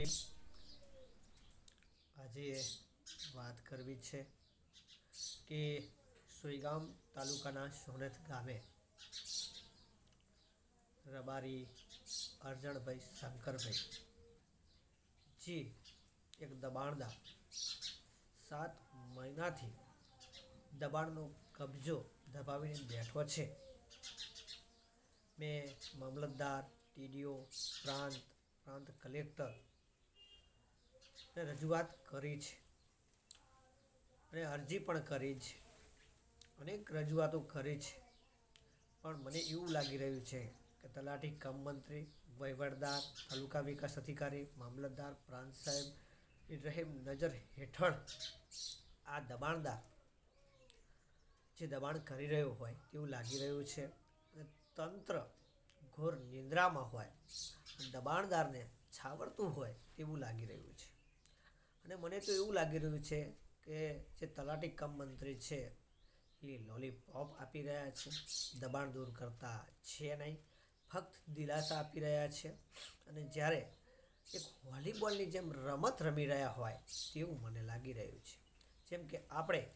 એવી આજે વાત કરવી છે કે સોઈગામ તાલુકાના સોનેથ ગામે રબારી અરજણભાઈ શંકરભાઈ, જે એક દબાણદાર સાત મહિનાથી દબાણનો કબજો દબાવીને બેઠો છે. મેં મામલતદાર ટીડીઓ પ્રાંત પ્રાંત કલેક્ટર રજૂઆત કરી છે. અને અરજી પણ કરી છે. અનેક રજૂઆતો કરી છે. પણ મને એવું લાગી રહ્યું છે કે તલાટી કમ મંત્રી, વહીવટદાર, તાલુકા વિકાસ અધિકારી, મામલતદાર, પ્રાંત સાહેબ રહેમ નજર હેઠળ આ દબાણદાર જે દબાણ કરી રહ્યો હોય તેવું લાગી રહ્યું છે. અને તંત્ર ઘોર નિંદ્રામાં હોય, દબાણદારને છાવરતું હોય તેવું લાગી રહ્યું છે. અને મને તો એવું લાગી રહ્યું છે કે જે તલાટી કમ મંત્રી છે, એ લોલીપોપ આપી રહ્યા છે. દબાણ દૂર કરતા છે નહીં. ફક્ત દિલાસા આપી રહ્યા છે. અને જ્યારે એક વોલીબોલની જેમ રમત રમી રહ્યા હોય તેવું મને લાગી રહ્યું છે. જેમ કે આપણે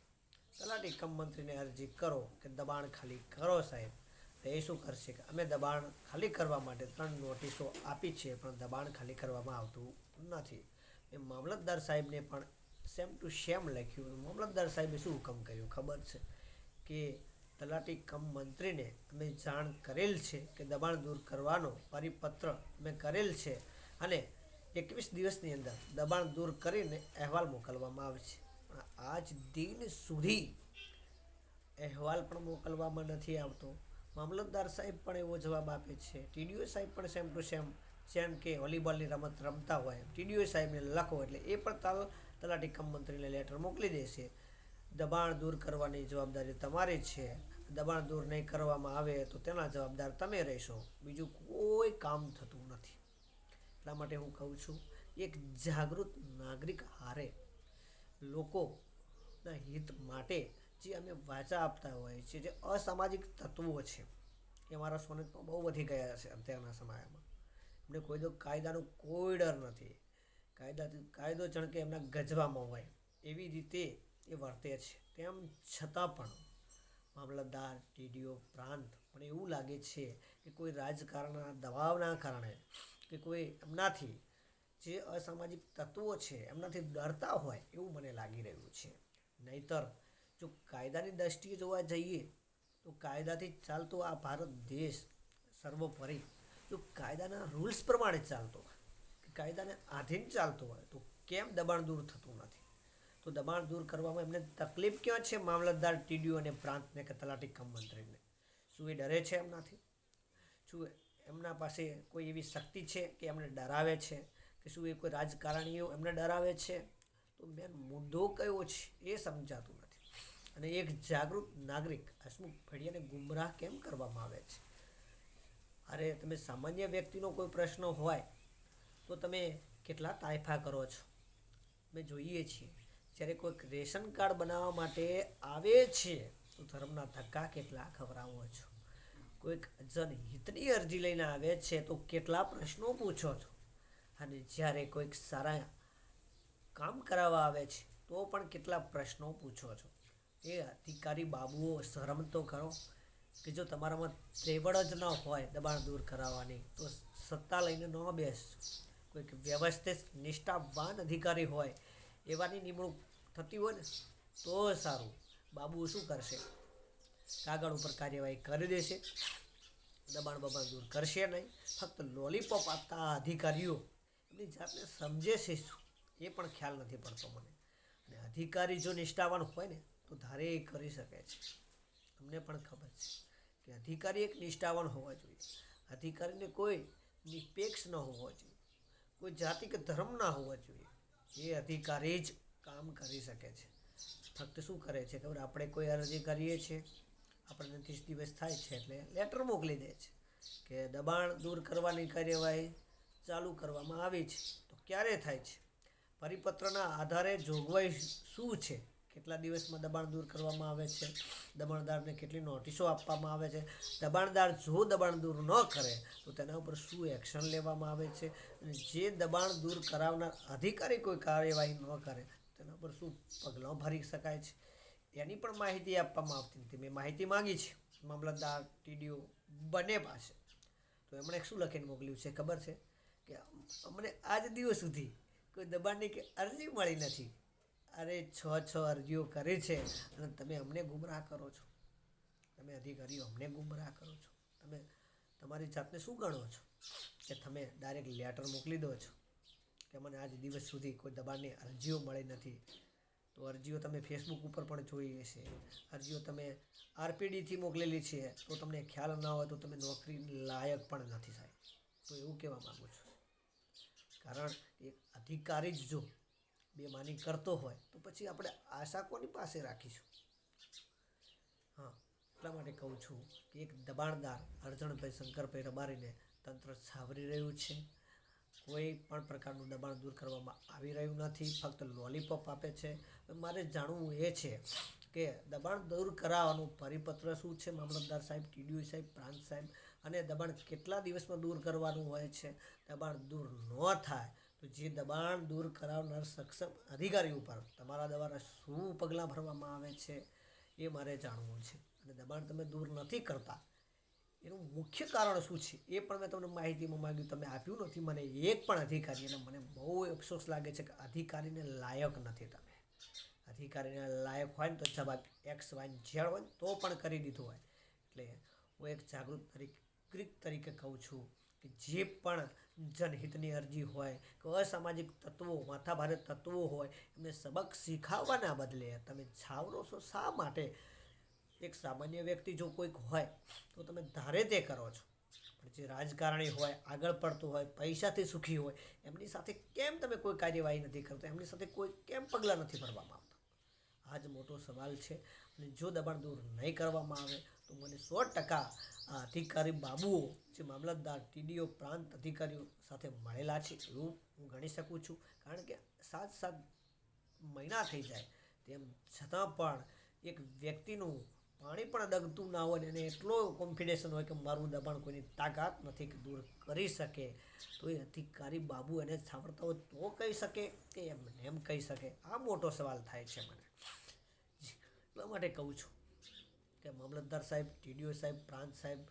તલાટી કમ મંત્રીને અરજી કરો કે દબાણ ખાલી કરો સાહેબ. તો એ શું કરશે કે અમે દબાણ ખાલી કરવા માટે ત્રણ નોટિસો આપી છે, પણ દબાણ ખાલી કરવામાં આવતું નથી. એ મામલતદાર સાહેબને પણ સેમ ટુ સેમ લખ્યું. મામલતદાર સાહેબે શું હુકમ કર્યું? ખબર છે કે તલાટી કમ મંત્રીને અમે જાણ કરેલ છે કે દબાણ દૂર કરવાનો પરિપત્ર અમે કરેલ છે અને એકવીસ દિવસની અંદર દબાણ દૂર કરીને અહેવાલ મોકલવામાં આવે છે. પણ આજ દિન સુધી અહેવાલ પણ મોકલવામાં નથી આવતો. મામલતદાર સાહેબ પણ એવો જવાબ આપે છે. ટીડીઓ સાહેબ પણ સેમ ટુ સેમ જેમ કે વોલીબોલની રમત રમતા હોય, ટીડીઓ સાહેબને લખો એટલે એ પણ તાલ તલાટી કમ મંત્રીને લેટર મોકલી દેશે. દબાણ દૂર કરવાની જવાબદારી તમારી છે. દબાણ દૂર નહીં કરવામાં આવે તો તેના જવાબદાર તમે રહેશો. બીજું કોઈ કામ થતું નથી. એટલા માટે હું કહું છું, એક જાગૃત નાગરિક હારે લોકોના હિત માટે જે અમે વાચા આપતા હોઈએ છીએ જે અસામાજિક તત્વો છે, એ મારા સોનેટમાં બહુ વધી ગયા છે અત્યારના સમયમાં. એમને કોઈ તો કાયદાનો કોઈ ડર નથી. કાયદાથી કાયદો જાણ કે એમના ગજવામાં હોય. એવી રીતે એ વર્તે છે. તેમ છતાં પણ મામલતદાર, ટીડીઓ પ્રાંત પણ એવું લાગે છે કે કોઈ રાજકારણના દબાવના કારણે કે કોઈ એમનાથી જે અસામાજિક તત્વો છે એમનાથી ડરતા હોય એવું મને લાગી રહ્યું છે. નહીતર જો કાયદાની દ્રષ્ટિએ જોવા જઈએ તો કાયદાથી ચાલતો આ ભારત દેશ સર્વોપરી જો કાયદાના રૂલ્સ પ્રમાણે ચાલતો હોય. કાયદાને આધીન ચાલતો હોય તો કેમ દબાણ દૂર થતું નથી? તો દબાણ દૂર કરવામાં એમને તકલીફ ક્યાં છે? મામલતદાર ટીડીઓ અને પ્રાંતને કે તલાટી કમ મંત્રીને. શું એ ડરે છે એમનાથી? શું એમના પાસે કોઈ એવી શક્તિ છે કે એમને ડરાવે છે? કે શું એ કોઈ રાજકારણીઓ એમને ડરાવે છે? તો મેન મુદ્દો કયો છે એ સમજાતું નથી. અને એક જાગૃત નાગરિક હસમુખ ભડિયાને ગુમરાહ કેમ કરવામાં આવે છે? અરે તમે સામાન્ય વ્યક્તિનો કોઈ પ્રશ્ન હોય, તો તમે કેટલા તાયફા કરો છો? અમે જોઈએ છીએ. જ્યારે કોઈક રેશન કાર્ડ બનાવવા માટે આવે છે, તો ધર્મના ધક્કા કેટલા ખવડાવો છો? કોઈક જનહિતની અરજી લઈને આવે છે, તો કેટલા પ્રશ્નો પૂછો છો? અને જ્યારે કોઈક સારા કામ કરાવવા આવે છે, તો પણ કેટલા પ્રશ્નો પૂછો છો? એ અધિકારી બાબુઓ શરમ તો કરો કે જો તમારામાં ત્રેવડ જ ન હોય દબાણ દૂર કરાવવાની, તો સત્તા લઈને ન બેસજો કોઈક વ્યવસ્થિત, નિષ્ઠાવાન અધિકારી હોય, એવાની નિમણૂક થતી હોય ને, તો સારું. બાબુ શું કરશે? કાગળ ઉપર કાર્યવાહી કરી દેશે. દબાણ બબાણ દૂર કરશે નહીં. ફક્ત લોલીપોપ આપતા અધિકારીઓ એમની જાતને સમજે શું? એ પણ ખ્યાલ નથી પડતો મને. અને અધિકારી જો નિષ્ઠાવાન હોય ને, તો ધારે કરી શકે છે. તમને પણ ખબર છે કે અધિકારી એક નિષ્ઠાવાન હોવા જોઈએ. અધિકારીને કોઈ નિપેક્ષ ન હોવો જોઈએ. કોઈ જાતિ કે ધર્મ ના હોવા જોઈએ. એ અધિકારી જ કામ કરી શકે છે. ફક્ત શું કરે છે ખબર? આપણે કોઈ અરજી કરીએ છીએ. આપણને ત્રીસ દિવસ થાય છે એટલે લેટર મોકલી દે છે કે દબાણ દૂર કરવાની કાર્યવાહી ચાલુ કરવામાં આવી છે. તો ક્યારે થાય છે? પરિપત્રના આધારે જોગવાઈ શું છે? કેટલા દિવસમાં દબાણ દૂર કરવામાં આવે છે? દબાણદારને કેટલી નોટિસો આપવામાં આવે છે? દબાણદાર જો દબાણ દૂર ન કરે, તો તેના ઉપર શું એક્શન લેવામાં આવે છે? અને જે દબાણ દૂર કરાવનાર અધિકારી કોઈ કાર્યવાહી ન કરે, તેના પર શું પગલાં ભરી શકાય છે? એની પણ માહિતી આપવામાં આવતી નથી. મેં માહિતી માંગી છે. મામલતદાર ટીડીઓ બંને પાસે. તો એમણે શું લખીને મોકલ્યું છે? ખબર છે કે અમને આજ દિવસ સુધી કોઈ દબાણની કે અરજી મળી નથી. અરે છ છ અરજીઓ કરી છે અને તમે અમને ગુમરાહ કરો છો. તમે અધિકારીઓ અમને ગુમરાહ કરો છો. તમે તમારી જાતને શું ગણો છો? કે તમે ડાયરેક્ટ લેટર મોકલી દો છો કે મને આજ દિવસ સુધી કોઈ દબાણની અરજીઓ મળી નથી. તો અરજીઓ તમે ફેસબુક ઉપર પણ જોઈ હશે. અરજીઓ તમે આરપીડીથી મોકલેલી છે. તો તમને ખ્યાલ ના હોય તો તમે નોકરી લાયક પણ નથી સાહેબ. તો એવું કહેવા માગું છું. કારણ એક અધિકારી જ જો બેમાની કરતો હોય, તો પછી આપણે આશા કોની પાસે રાખીશું? હા, એટલા માટે કહું છું કે એક દબાણદાર અર્જણભાઈ શંકરભાઈ રબારીને તંત્ર સાવરી રહ્યું છે. કોઈ પણ પ્રકારનું દબાણ દૂર કરવામાં આવી રહ્યું નથી, ફક્ત લોલીપોપ આપે છે. મારે જાણવું એ છે કે દબાણ દૂર કરાવવાનું પરિપત્ર શું છે? મામલતદાર સાહેબ, ટીડીઓ સાહેબ, પ્રાંત સાહેબ, અને દબાણ કેટલા દિવસમાં દૂર કરવાનું હોય છે? દબાણ દૂર ન થાય તો જે દબાણ દૂર કરાવનાર સક્ષમ અધિકારી ઉપર તમારા દ્વારા શું પગલાં ભરવામાં આવે છે એ મારે જાણવું છે. અને દબાણ તમે દૂર નથી કરતા, એનું મુખ્ય કારણ શું છે એ પણ મેં તમને માહિતીમાં માગ્યું, તમે આપ્યું નથી મને, એક પણ અધિકારી, અને મને બહુ અફસોસ લાગે છે કે અધિકારીને લાયક નથી તમે. અધિકારીને લાયક હોય ને તો જવાબ એક્સ વાય ઝેડ હોય તો પણ કરી દીધું હોય. એટલે હું એક જાગૃત તરીકે તરીકે કહું છું કે જે પણ જનહિતની અરજી હોય કે અસામાજિક તત્વો, માથાભારે તત્વો હોય, એમને સબક શીખવવાના બદલે તમે છાવરો છો શા માટે? એક સામાન્ય વ્યક્તિ જો કોઈક હોય, તો તમે ધારે તે કરો છો. પણ જે રાજકારણી હોય, આગળ પડતું હોય, પૈસાથી સુખી હોય, એમની સાથે કેમ તમે કોઈ કાર્યવાહી નથી કરતા? એમની સાથે કોઈ કેમ પગલાં નથી ભરવામાં આવતા? આ જ મોટો સવાલ છે અને જો દબાણ દૂર નહીં કરવામાં આવે તો મને સો ટકા, આ અધિકારી બાબુઓ, જે મામલતદાર ટીડીઓ પ્રાંત અધિકારીઓ સાથે મળેલા છે, એવું હું ગણી શકું છું. કારણ કે સાત સાત મહિના થઈ જાય, તેમ છતાં પણ એક વ્યક્તિનું પાણી પણ દગતું ના હોય એને એટલો કોન્ફિડેશન હોય કે મારું દબાણ કોઈની તાકાત નથી કે દૂર કરી શકે, તો એ અધિકારી બાબુ એને સાંભળતા હોય તો કહી શકે કે એમ એમ કહી શકે. આ મોટો સવાલ થાય છે મને. એટલા માટે કહું છું. કે મામલતદાર સાહેબ, ટીડીઓ સાહેબ, પ્રાંત સાહેબ,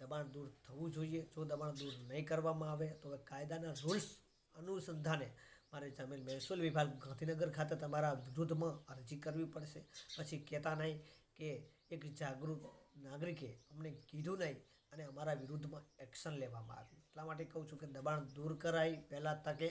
દબાણ દૂર થવું જોઈએ. જો દબાણ દૂર નહીં કરવામાં આવે, તો કાયદાના રૂલ્સ અનુસંધાને મારે જમીન મહેસૂલ વિભાગ ગાંધીનગર ખાતે તમારા વિરુદ્ધમાં અરજી કરવી પડશે. પછી કહેતા નહીં કે એક જાગૃત નાગરિકે અમને કીધું નહીં અને અમારા વિરુદ્ધમાં એક્શન લેવામાં આવ્યું. એટલા માટે કહું છું કે દબાણ દૂર કરાય. પહેલાં તકે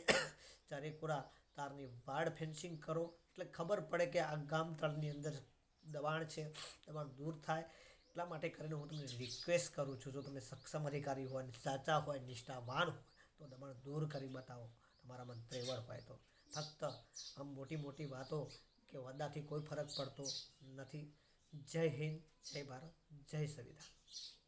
ચારેકોરા તારની વાડ ફેન્સિંગ કરો. એટલે ખબર પડે કે આ ગામ તળની અંદર દબાણ છે, દબાણ દૂર થાય, એટલા માટે કરીને હું તમને રિક્વેસ્ટ કરું છું, જો તમે સક્ષમ અધિકારી હોય સાચા હોય, નિષ્ઠાવાન હોય, તો દબાણ દૂર કરી બતાવો તમારામાં ત્રેવડ હોય તો. ફક્ત આમ મોટી મોટી વાતો કે વાદાથી કોઈ ફરક પડતો નથી. જય હિન્દ, જય ભારત, જય સંવિધાન.